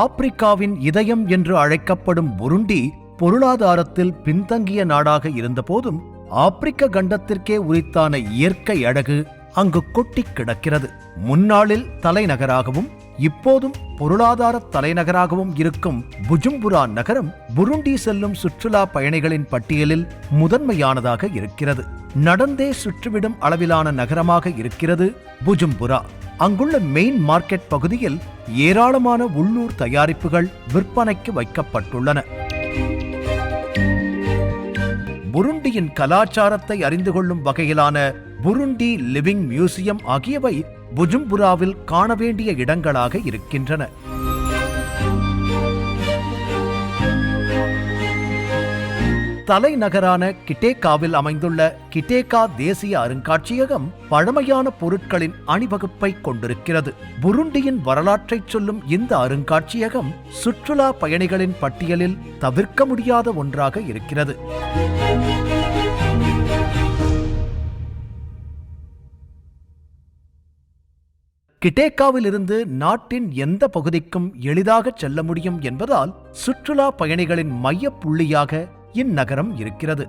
ஆப்பிரிக்காவின் இதயம் என்று அழைக்கப்படும் புருண்டி பொருளாதாரத்தில் பின்தங்கிய நாடாக இருந்தபோதும் ஆப்பிரிக்க கண்டத்திற்கே உரித்தான இயற்கை அழகு அங்கு கொட்டிக் கிடக்கிறது. முன்னாளில் தலைநகராகவும் இப்போதும் பொருளாதார தலைநகராகவும் இருக்கும் புஜும்புரா நகரம் புருண்டி செல்லும் சுற்றுலா பயணிகளின் பட்டியலில் முதன்மையானதாக இருக்கிறது. நடந்தே சுற்றுவிடும் அளவிலான நகரமாக இருக்கிறது புஜும்புரா. அங்குள்ள மெயின் மார்க்கெட் பகுதியில் ஏராளமான உள்ளூர் தயாரிப்புகள் விற்பனைக்கு வைக்கப்பட்டுள்ளன. புருண்டியின் கலாச்சாரத்தை அறிந்து கொள்ளும் வகையிலான புருண்டி லிவிங் மியூசியம் ஆகியவை புஜும்புராவில் காண வேண்டிய இடங்களாக இருக்கின்றன. தலைநகரான கிட்டேகாவில் அமைந்துள்ள கிட்டேகா தேசிய அருங்காட்சியகம் பழமையான பொருட்களின் அணிவகுப்பை கொண்டிருக்கிறது. புருண்டியின் வரலாற்றைச் சொல்லும் இந்த அருங்காட்சியகம் சுற்றுலா பயணிகளின் பட்டியலில் தவிர்க்க முடியாத ஒன்றாக இருக்கிறது. கிட்டேக்காவிலிருந்து நாட்டின் எந்த பகுதிக்கும் எளிதாக செல்ல முடியும் என்பதால் சுற்றுலா பயணிகளின் மையப் புள்ளியாக இந்நகரம் இருக்கிறது.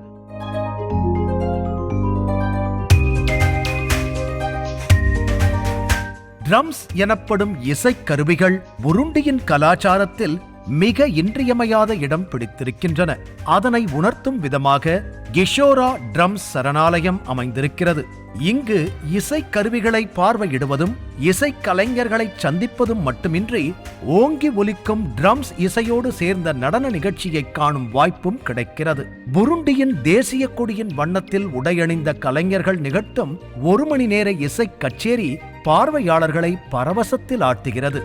ட்ரம்ஸ் எனப்படும் இசைக்கருவிகள் புருண்டியின் கலாச்சாரத்தில் மிக இன்றியமையாத இடம் பிடித்திருக்கின்றன. அதனை உணர்த்தும் விதமாக கிஷோரா ட்ரம்ஸ் சரணாலயம் அமைந்திருக்கிறது. இங்கு இசைக்கருவிகளை பார்வையிடுவதும் இசைக்கலைஞர்களை சந்திப்பதும் மட்டுமின்றி ஓங்கி ஒலிக்கும் ட்ரம்ஸ் இசையோடு சேர்ந்த நடன நிகழ்ச்சியை காணும் வாய்ப்பும் கிடைக்கிறது. புருண்டியின் தேசிய கொடியின் வண்ணத்தில் உடையணிந்த கலைஞர்கள் நிகழ்த்தும் ஒரு மணி நேர இசை கச்சேரி பார்வையாளர்களை பரவசத்தில் ஆட்டுகிறது.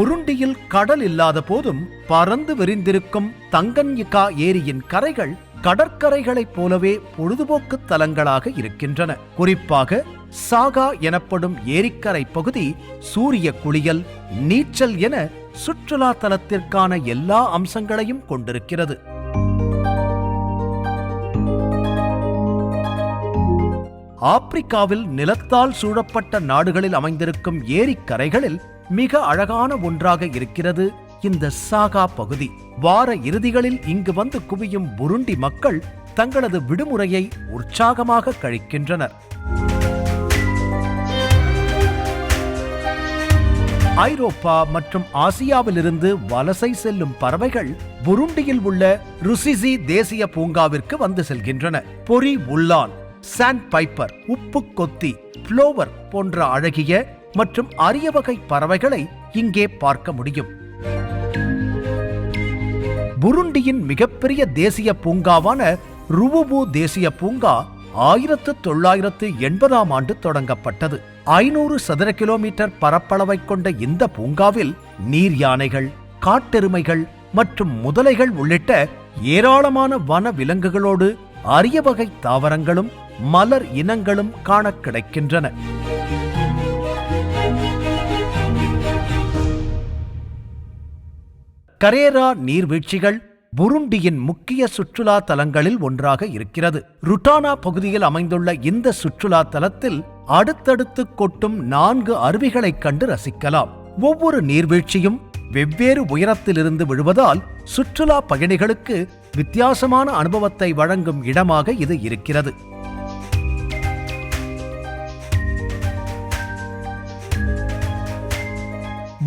புருண்டியில் கடல் இல்லாத போதும் பறந்து விரிந்திருக்கும் தங்கன்யிகா ஏரியின் கரைகள் கடற்கரைகளைப் போலவே பொழுதுபோக்கு தலங்களாக இருக்கின்றன. குறிப்பாக சாகா எனப்படும் ஏரிக்கரை பகுதி சூரிய குளியல் நீச்சல் என சுற்றுலா தலத்திற்கான எல்லா அம்சங்களையும் கொண்டிருக்கிறது. ஆப்பிரிக்காவில் நிலத்தால் சூழப்பட்ட நாடுகளில் அமைந்திருக்கும் ஏரிக்கரைகளில் மிக அழகான ஒன்றாக இருக்கிறது இந்த சாகா பகுதி. வார இறுதிகளில் இங்கு வந்து குவியும் புருண்டி மக்கள் தங்களது விடுமுறையை உற்சாகமாக கழிக்கின்றனர். ஐரோப்பா மற்றும் ஆசியாவிலிருந்து வலசை செல்லும் பறவைகள் புருண்டியில் உள்ள ருசிசி தேசிய பூங்காவிற்கு வந்து செல்கின்றன. பொறி உள்ளான் சாண்ட் பைப்பர் உப்பு கொத்தி புளோவர் போன்ற அழகிய மற்றும் அரிய வகை பறவைகளை இங்கே பார்க்க முடியும். புருண்டியின் மிகப்பெரிய தேசிய பூங்காவான ருவுபு தேசிய பூங்கா ஆயிரத்து தொள்ளாயிரத்து எண்பதாம் ஆண்டு தொடங்கப்பட்டது. ஐநூறு சதுர கிலோமீட்டர் பரப்பளவை கொண்ட இந்த பூங்காவில் நீர் யானைகள் காட்டெருமைகள் மற்றும் முதலைகள் உள்ளிட்ட ஏராளமான வன விலங்குகளோடு அரிய வகை தாவரங்களும் மலர் இனங்களும் காண கிடைக்கின்றன. கரேரா நீர்வீழ்ச்சிகள் புருண்டியின் முக்கிய சுற்றுலா தலங்களில் ஒன்றாக இருக்கிறது. ருட்டானா பகுதியில் அமைந்துள்ள இந்த சுற்றுலா தலத்தில் அடுத்தடுத்து கொட்டும் நான்கு அருவிகளைக் கண்டு ரசிக்கலாம். ஒவ்வொரு நீர்வீழ்ச்சியும் வெவ்வேறு உயரத்திலிருந்து விழுவதால் சுற்றுலா பயணிகளுக்கு வித்தியாசமான அனுபவத்தை வழங்கும் இடமாக இது இருக்கிறது.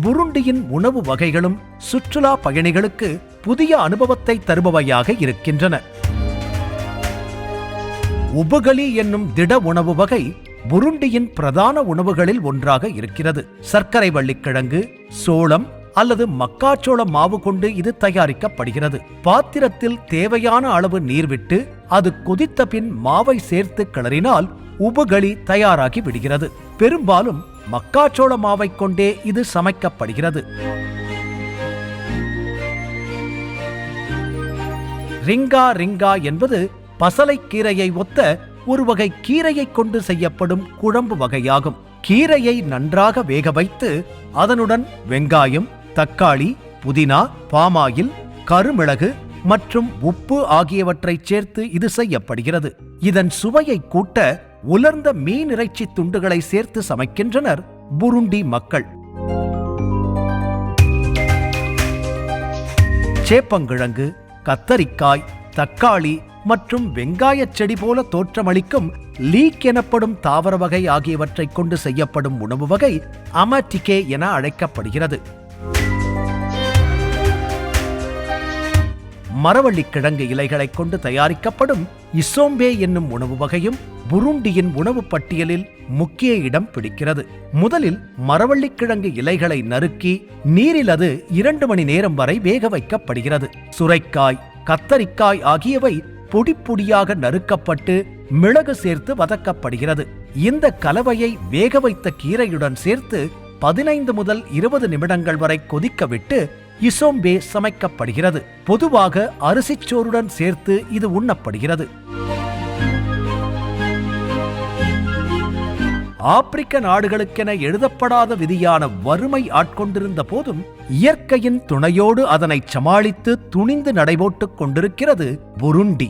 புருண்டியின் உணவு வகைகளும் சுற்றுலா பயணிகளுக்கு புதிய அனுபவத்தை தருபவையாக இருக்கின்றன. உபகலி என்னும் திட உணவு வகை புருண்டியின் பிரதான உணவுகளில் ஒன்றாக இருக்கிறது. சர்க்கரை வள்ளிக்கிழங்கு சோளம் அல்லது மக்காச்சோள மாவு கொண்டு இது தயாரிக்கப்படுகிறது. பாத்திரத்தில் தேவையான அளவு நீர் விட்டு அது கொதித்த பின் மாவை சேர்த்து கிளறினால் உபகளி தயாராகி விடுகிறது. பெரும்பாலும் மக்காச்சோள மாவை கொண்டே இது சமைக்கப்படுகிறது. ரிங்கா ரிங்கா என்பது பசலைக்கீரையை ஒத்த ஒரு வகை கீரையை கொண்டு செய்யப்படும் குழம்பு வகையாகும். கீரையை நன்றாக வேக வைத்து அதனுடன் வெங்காயம் தக்காளி புதினா பாமாயில் கருமிளகு மற்றும் உப்பு ஆகியவற்றை சேர்த்து இது செய்யப்படுகிறது. இதன் சுவையை கூட்ட உலர்ந்த மீன் இறைச்சி துண்டுகளை சேர்த்து சமைக்கின்றனர் புருண்டி மக்கள். சேப்பங்கிழங்கு கத்தரிக்காய் தக்காளி மற்றும் வெங்காயச் செடி போல தோற்றமளிக்கும் லீக் எனப்படும் தாவர வகை ஆகியவற்றைக் கொண்டு செய்யப்படும் உணவு வகை அமட்டிகே என அழைக்கப்படுகிறது. மரவள்ளிக்கிழங்கு இலைகளைக் கொண்டு தயாரிக்கப்படும் இசோம்பே என்னும் உணவு வகையும் புருண்டியின் உணவு பட்டியலில் முக்கிய இடம் பிடிக்கிறது. முதலில் மரவள்ளிக்கிழங்கு இலைகளை நறுக்கி நீரில் அது இரண்டு மணி நேரம் வரை வேக வைக்கப்படுகிறது. சுரைக்காய் கத்தரிக்காய் ஆகியவை பொடி பொடியாக நறுக்கப்பட்டு மிளகு சேர்த்து வதக்கப்படுகிறது. இந்த கலவையை வேக வைத்த கீரையுடன் சேர்த்து பதினைந்து முதல் இருபது நிமிடங்கள் வரை கொதிக்க விட்டு இசோம்பே சமைக்கப்படுகிறது. பொதுவாக அரிசிச்சோறுடன் சேர்த்து இது உண்ணப்படுகிறது. ஆப்பிரிக்க நாடுகளுக்கென எழுதப்படாத விதியான வறுமை ஆட்கொண்டிருந்த போதும் இயற்கையின் துணையோடு அதனை சமாளித்து துணிந்து நடைபோட்டுக் கொண்டிருக்கிறது புருண்டி.